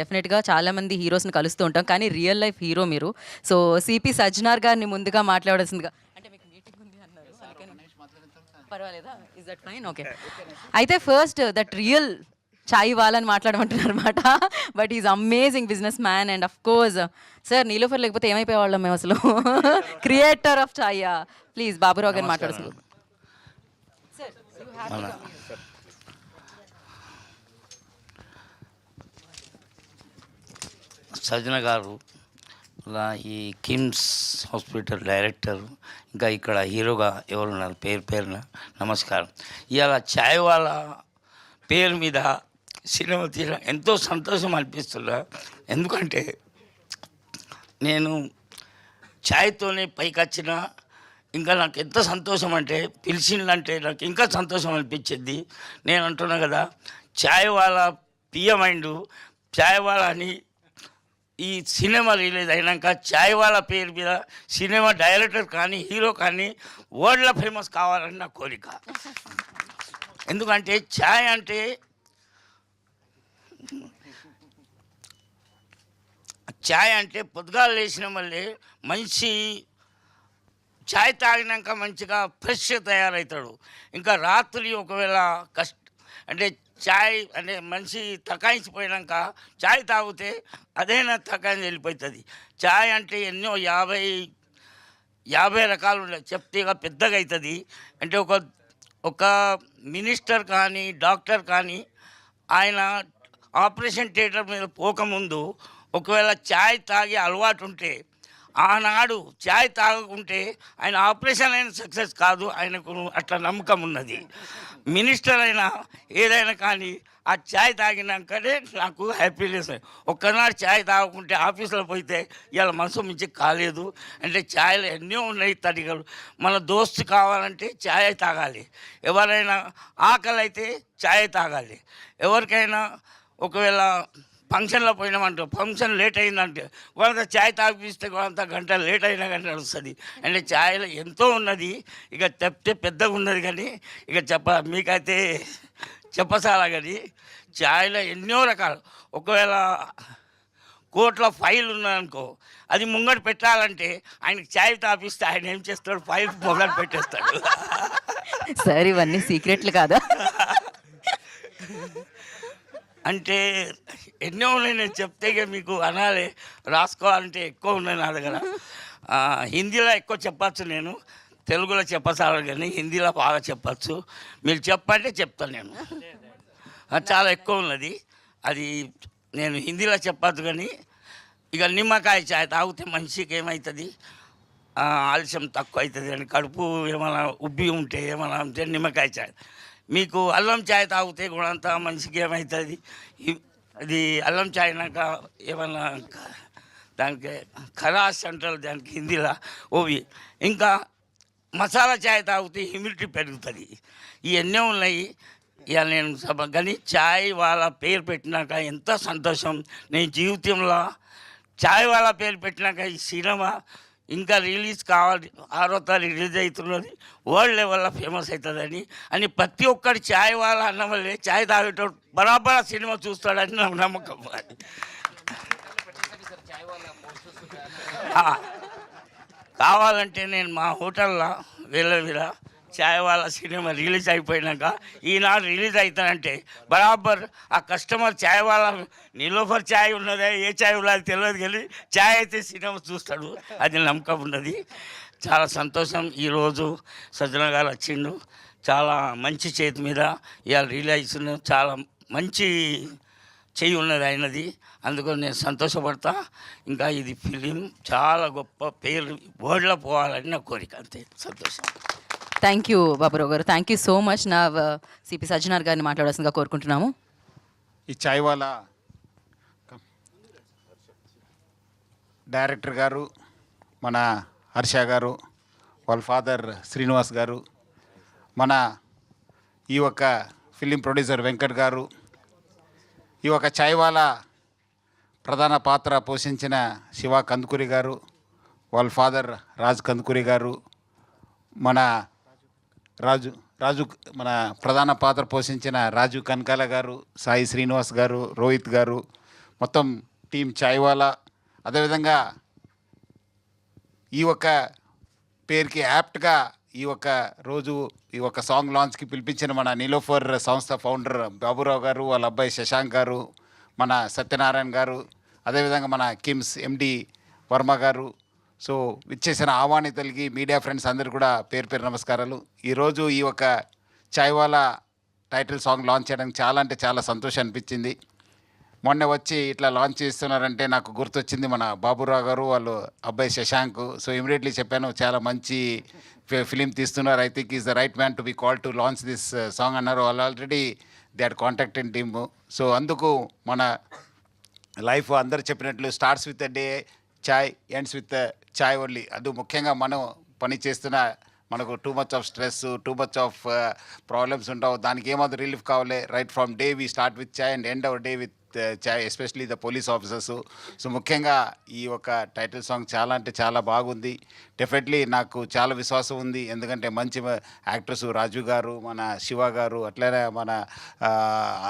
డెఫినెట్గా చాలా మంది హీరోస్ని కలుస్తూ ఉంటాం. కానీ రియల్ లైఫ్ హీరో మీరు. సో సిపి సజ్జనార్ గారిని ముందుగా మాట్లాడాల్సిందిగా అంటే మీకు మీటింగ్ ఉంది అన్నారు. అందుకని- పర్వాలేదా? ఇస్ దట్ ఫైన్ ఓకే అయితే ఫస్ట్ దట్ రియల్ చాయ్ వాళ్ళని మాట్లాడమంటున్నారు అనమాట but is amazing businessman and of course sir Niloufer లేకపోతే ఏమైపోయేవాళ్ళం మేము అసలు? Creator of chai please Baburao గారిని మాట్లాడుతుంది మన సజ్జన గారు అలా ఈ కిమ్స్ హాస్పిటల్ డైరెక్టర్ ఇంకా ఇక్కడ హీరోగా ఎవరున్నారు? పేరు పేరున నమస్కారం. ఇవాళ ఛాయ్ వాళ్ళ పేరు మీద సినిమా తీయడం ఎంతో సంతోషం అనిపిస్తున్నా ఎందుకంటే నేను ఛాయ్తోనే పైకి వచ్చిన ఇంకా నాకు ఎంత సంతోషం అంటే పిలిచిందంటే నాకు ఇంకా సంతోషం అనిపించింది. నేను అంటున్నా కదా ఛాయ్ వాళ్ళ పియమైండు ఛాయ్ వాళ్ళ అని ఈ సినిమా రిలీజ్ అయినాక చాయ్ వాళ్ళ పేరు మీద సినిమా డైరెక్టర్ కానీ హీరో కానీ వరల్డ్లో ఫేమస్ కావాలని నా కోరిక. ఎందుకంటే ఛాయ్ అంటే ఛాయ్ అంటే పొద్దుగాలు లేచిన మళ్ళీ మంచి ఛాయ్ తాగినాక మంచిగా ఫ్రెష్ తయారవుతాడు ఇంకా రాత్రి ఒకవేళ కష్ట అంటే చాయ్ అంటే మనిషి తకాయించిపోయాక చాయ్ తాగితే అదైనా తకాయించి వెళ్ళిపోతుంది. చాయ్ అంటే ఎన్నో యాభై యాభై రకాలు ఉన్నాయి చెప్తే ఇక పెద్దగా అవుతుంది అంటే ఒక ఒక మినిస్టర్ కానీ డాక్టర్ కానీ ఆయన ఆపరేషన్ థియేటర్ మీద పోకముందు ఒకవేళ ఛాయ్ తాగే అలవాటు ఉంటే ఆనాడు ఛాయ్ తాగకుంటే ఆయన ఆపరేషన్ అయిన సక్సెస్ కాదు ఆయనకు అట్లా నమ్మకం ఉన్నది. మినిస్టర్ అయినా ఏదైనా కానీ ఆ ఛాయ్ తాగినాకనే నాకు హ్యాపీనెస్ ఒక్కనాడు ఛాయ్ తాగకుంటే ఆఫీసులో పోతే ఇవాళ మనసు మించి కాలేదు. అంటే ఛాయ్లు ఎన్నో ఉన్నాయి తడిగలు మన దోస్తు కావాలంటే ఛాయ్ తాగాలి. ఎవరైనా ఆకలి అయితే ఛాయ్ తాగాలి. ఎవరికైనా ఒకవేళ ఫంక్షన్లో పోయినామంటే ఫంక్షన్ లేట్ అయిందంటే కొంత ఛాయ్ తాగిపిస్తే కొంత గంట లేట్ అయినా కానీ నడుస్తుంది. అంటే ఛాయ్లో ఎంతో ఉన్నది ఇక చెప్తే పెద్దగా ఉన్నది కానీ ఇక చెప్ప మీకైతే చెప్పసాలా కానీ ఛాయ్లో ఎన్నో రకాలు. ఒకవేళ కోట్ల ఫైల్ ఉన్నదనుకో అది ముంగట పెట్టాలంటే ఆయనకి ఛాయ్ తాపిస్తే ఆయన ఏం చేస్తాడు? ఫైల్ పొగలు పెట్టేస్తాడు. సార్ ఇవన్నీ సీక్రెట్లు కాదా? అంటే ఎన్నో ఉన్నాయి నేను చెప్తే ఇక మీకు అనాలి. రాసుకోవాలంటే ఎక్కువ ఉన్నాయి నా దగ్గర. హిందీలో ఎక్కువ చెప్పచ్చు నేను. తెలుగులో చెప్పసాలి కానీ హిందీలో బాగా చెప్పచ్చు. మీరు చెప్పంటే చెప్తాను నేను. చాలా ఎక్కువ ఉన్నది. అది నేను హిందీలో చెప్పచ్చు కానీ ఇక నిమ్మకాయ చాయ్ తాగితే మనిషికి ఏమవుతుంది ఆలస్యం తక్కువ అవుతుంది అని కడుపు ఏమైనా ఉబ్బి ఉంటే ఏమైనా ఉంటే నిమ్మకాయ చాయ్. మీకు అల్లం చాయ్ తాగితే కూడా అంత మనిషికి ఏమవుతుంది అది అల్లం చాయ్ నాక ఏమన్నా దానికి ఖరాస్ అంటారు దానికి హిందీలో ఓవి ఇంకా మసాలా చాయ్ తాగితే హ్యూమిడిటీ పెరుగుతుంది. ఇవన్నీ ఉన్నాయి. ఇక నేను సభ కానీ చాయ్ వాళ్ళ పేరు పెట్టినాక ఎంత సంతోషం. నేను జీవితంలో చాయ్ వాళ్ళ పేరు పెట్టినాక ఈ సినిమా ఇంకా రిలీజ్ కావాలి ఆరో తారీఖు రిలీజ్ అవుతున్నది వరల్డ్ లెవెల్లో ఫేమస్ అవుతుందని అని ప్రతి ఒక్కటి చాయ్ వాళ్ళ అన్న వల్లే చాయ్ తాగేటోడు బరాబర్ సినిమా చూస్తాడని నాకు నమ్మకం కావాలంటే నేను మా హోటల్లో వెళ్ళవిరా. చాయ్ వాళ్ళ సినిమా రిలీజ్ అయిపోయినాక ఈనాడు రిలీజ్ అవుతానంటే బరాబర్ ఆ కస్టమర్ చాయ్ వాళ్ళ నిలోఫర్ చాయ్ ఉన్నదే ఏ చాయ్ ఉన్నది తెలియదు కానీ చాయ్ అయితే సినిమా చూస్తాడు. అది నమ్మకం ఉన్నది. చాలా సంతోషం. ఈరోజు సజ్జన గారు వచ్చిండు. చాలా మంచి చేతి మీద ఇవాళ రిలీజ్ చాలా మంచి చెయ్యి ఉన్నది అయినది అందుకని నేను సంతోషపడతా. ఇంకా ఇది ఫిలిం చాలా గొప్ప పేరు. బోర్డులో పోవాలని నా కోరిక. అంతే. సంతోషం. థ్యాంక్ యూ బాబురావు గారు. థ్యాంక్ యూ సో మచ్ నా uh, సిపి సజ్జనార్ గారిని మాట్లాడాల్సిందిగా కోరుకుంటున్నాము. ఈ చాయ్ వాళ్ళ డైరెక్టర్ గారు మన హర్ష గారు వాళ్ళ ఫాదర్ శ్రీనివాస్ గారు మన ఈ యొక్క ఫిలిం ప్రొడ్యూసర్ వెంకట్ గారు ఈ యొక్క చాయ్వాల ప్రధాన పాత్ర పోషించిన శివ కందుకూరి గారు వాళ్ళ ఫాదర్ రాజ్ కందుకూరి గారు మన రాజు రాజు మన ప్రధాన పాత్ర పోషించిన రాజు కనకాల గారు సాయి శ్రీనివాస్ గారు రోహిత్ గారు మొత్తం టీం చాయ్వాలా. అదేవిధంగా ఈ ఒక్క పేరుకి యాప్ట్గా ఈ ఒక్క రోజు ఈ ఒక్క సాంగ్ లాంచ్కి పిలిపించిన మన నీలోఫర్ సంస్థ ఫౌండర్ బాబురావు గారు వాళ్ళ అబ్బాయి శశాంక్ గారు మన సత్యనారాయణ గారు అదేవిధంగా మన కిమ్స్ ఎండి వర్మ గారు సో విచ్చేసిన ఆహ్వానితులకి మీడియా ఫ్రెండ్స్ అందరు కూడా పేరు పేరు నమస్కారాలు. ఈరోజు ఈ ఒక చాయ్వాలా టైటిల్ సాంగ్ లాంచ్ చేయడానికి చాలా అంటే చాలా సంతోషం అనిపించింది. మొన్న వచ్చి ఇట్లా లాంచ్ చేస్తున్నారంటే నాకు గుర్తొచ్చింది మన బాబురావు గారు వాళ్ళు అబ్బాయి శశాంక్. సో ఇమీడియట్లీ చెప్పాను చాలా మంచి ఫిలిం తీస్తున్నారు. I think is the right man to be call to launch this uh, song అన్నారు. వాళ్ళు already they are contact in team so అందుకు మన లైఫ్ అందరు చెప్పినట్లు starts with the chai ends with chai only అది ముఖ్యంగా మనం పని చేస్తున్న మనకు too much of stress too much of problems ఉండవు దానికి ఏమాత్రం రిలీఫ్ కావాలి. Right from the we start with chai and end our day with especially the police officers so ముఖ్యంగా ఈ ఒక టైటిల్ సాంగ్ చాలా అంటే చాలా బాగుంది. డెఫినెట్లీ నాకు చాలా విశ్వాసం ఉంది. ఎందుకంటే మంచి యాక్టర్స్ రాజు గారు మన శివ గారు అట్లనే మన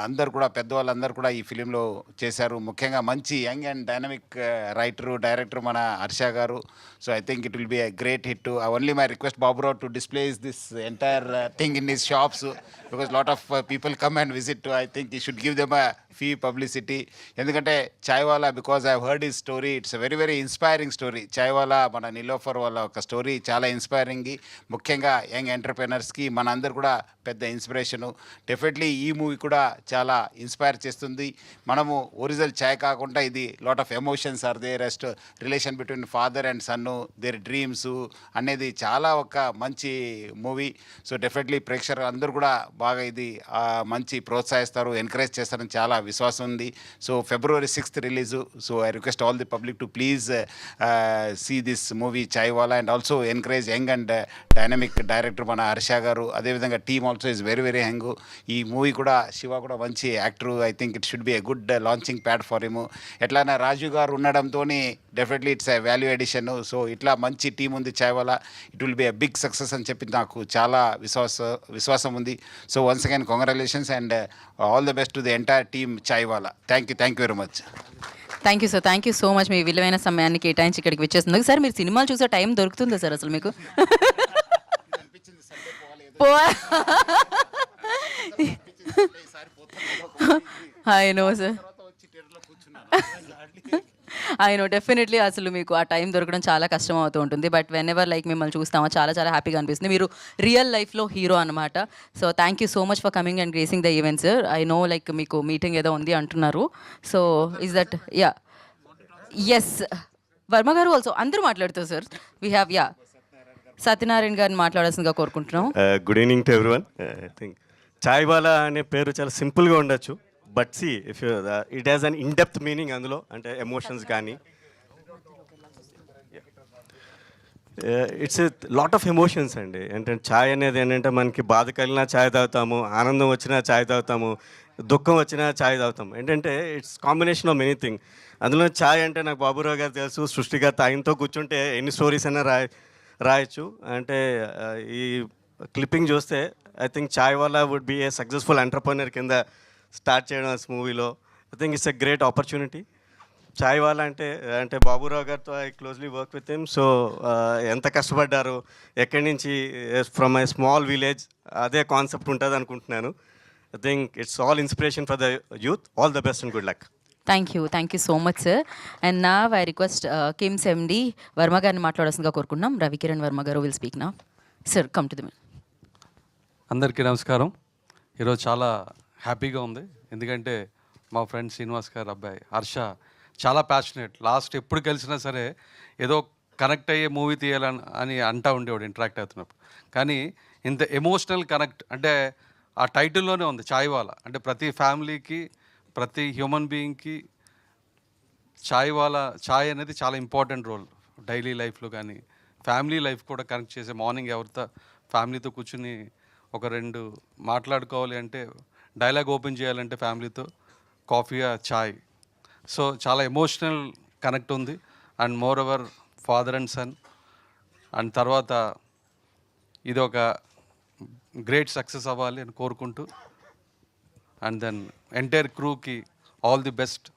అందరు కూడా పెద్దవాళ్ళందరూ కూడా ఈ ఫిలింలో చేశారు. ముఖ్యంగా మంచి young and dynamic writer director మన హర్ష గారు. So I think it will be a great hit only my request Baburao to displace this entire thing in his shops because lot of people come and visit I think he should give them free publicity ఎందుకంటే Chaiwala because I heard ఈ story it's very very inspiring story Chaiwala మన నిలోఫర్ వాళ్ళ ఒక story చాలా inspiring ముఖ్యంగా young ఎంటర్ప్రినర్స్కి మన కూడా పెద్ద ఇన్స్పిరేషను డెఫినెట్లీ ఈ మూవీ కూడా చాలా ఇన్స్పైర్ చేస్తుంది. మనము ఒరిజినల్ చాయ్ కాకుండా ఇది lot of emotions are they rest relation between father and sun their dreams అనేది చాలా ఒక మంచి మూవీ సో డెఫినెట్లీ ప్రేక్షకులు అందరూ కూడా బాగా ఇది మంచి ప్రోత్సహిస్తారు ఎంకరేజ్ చేస్తారని చాలా విశ్వాసం ఉంది. So February sixth release so I request all the public to please see this movie Chaiwala and also encourage young and dynamic director మన హర్ష గారు. అదేవిధంగా team also is very very young ఈ మూవీ కూడా శివ కూడా మంచి actor I think it should be a good launching pad for him ఎట్లైనా రాజు గారు ఉండడంతో definitely it's a value addition so ఇట్లా మంచి టీం ఉంది Chaiwala it will be a big success అని చెప్పి నాకు చాలా విశ్వాస విశ్వాసం ఉంది. So once again congratulations and all the best to the entire team Chaiwala? Thank you thank you very much thank you sir thank you so much మీ విలువైన సమయాన్ని కేటాయించి ఇక్కడికి వచ్చేస్తుంది సార్ మీరు సినిమాలు చూసే టైం దొరుకుతుందా సార్ అసలు మీకు? ఐ నో సార్ ఆయన డెఫినెట్లీ అసలు మీకు ఆ టైం దొరకడం చాలా కష్టం అవుతూ ఉంటుంది. బట్ వెన్ ఎవర్ లైక్ మిమ్మల్ని చూస్తామో చాలా చాలా హ్యాపీగా అనిపిస్తుంది. మీరు రియల్ లైఫ్లో హీరో అనమాట so thank you so much for coming and gracing the event sir I know like మీకు మీటింగ్ ఏదో ఉంది అంటున్నారు. So is that yeah S Varma గారు ఆల్సో అందరూ మాట్లాడుతారు sir we have yeah Satyanarayana గారిని మాట్లాడాల్సిందిగా కోరుకుంటున్నాం. Good evening to everyone I think Chaiwala అనే పేరు చాలా సింపుల్గా ఉండొచ్చు. But see if you it has an in depth meaning అందులో అంటే ఎమోషన్స్ కానీ. ఇట్స్ లాట్ ఆఫ్ ఎమోషన్స్ అండి. ఏంటంటే ఛాయ్ అనేది ఏంటంటే మనకి బాధ కలిగినా ఛాయ్ తాగుతాము ఆనందం వచ్చినా ఛాయ్ తాగుతాము దుఃఖం వచ్చినా ఛాయ్ తాగుతాము. ఏంటంటే ఇట్స్ కాంబినేషన్ ఆఫ్ ఎనీథింగ్ అందులో ఛాయ్ అంటే నాకు బాబురావు గారు తెలుసు సృష్టిగా తాయంతో కూర్చుంటే ఎన్ని స్టోరీస్ అయినా రాయ రాయొచ్చు. అంటే uh, ఈ క్లిప్పింగ్ చూస్తే I think Chaiwala would be a successful entrepreneur కింద స్టార్ట్ చేయడం మూవీలో. I think it's a great opportunity Chaiwala అంటే అంటే బాబురావు గారితో I closely work with him so ఎంత కష్టపడ్డారు ఎక్కడి నుంచి ఫ్రమ్ ఐ స్మాల్ విలేజ్ అదే కాన్సెప్ట్ ఉంటుంది అనుకుంటున్నాను. I think it's all inspiration for the youth all the best and good luck thank you thank you so much sir and నా I request KIMS MD Varma గారిని మాట్లాడాల్సిందిగా కోరుకుంటున్నాం. రవికిరణ్ వర్మ గారు will speak నా sir come to the అందరికీ నమస్కారం. ఈరోజు చాలా హ్యాపీగా ఉంది. ఎందుకంటే మా ఫ్రెండ్ శ్రీనివాస్ గారు అబ్బాయి హర్ష చాలా ప్యాషనేట్ లాస్ట్ ఎప్పుడు కలిసినా సరే ఏదో కనెక్ట్ అయ్యే మూవీ తీయాలని అని అంటా ఉండేవాడు ఇంటరాక్ట్ అవుతున్నప్పుడు. కానీ ఇంత ఎమోషనల్ కనెక్ట్ అంటే ఆ టైటిల్లోనే ఉంది చాయ్వాలా. అంటే ప్రతి ఫ్యామిలీకి ప్రతి హ్యూమన్ బీయింగ్కి చాయ్వాలా వాళ్ళ చాయ్ అనేది చాలా ఇంపార్టెంట్ రోల్ డైలీ లైఫ్లో కానీ ఫ్యామిలీ లైఫ్ కూడా కనెక్ట్ చేసే మార్నింగ్ ఎవరితో ఫ్యామిలీతో కూర్చుని ఒక రెండు మాట్లాడుకోవాలి అంటే డైలాగ్ ఓపెన్ చేయాలంటే ఫ్యామిలీతో కాఫీ చాయ్. సో చాలా ఎమోషనల్ కనెక్ట్ ఉంది. And moreover father and son. And తర్వాత ఇది ఒక గ్రేట్ సక్సెస్ అవ్వాలి అని కోరుకుంటూ అండ్ దెన్ ఎంటైర్ క్రూకి ఆల్ ది బెస్ట్.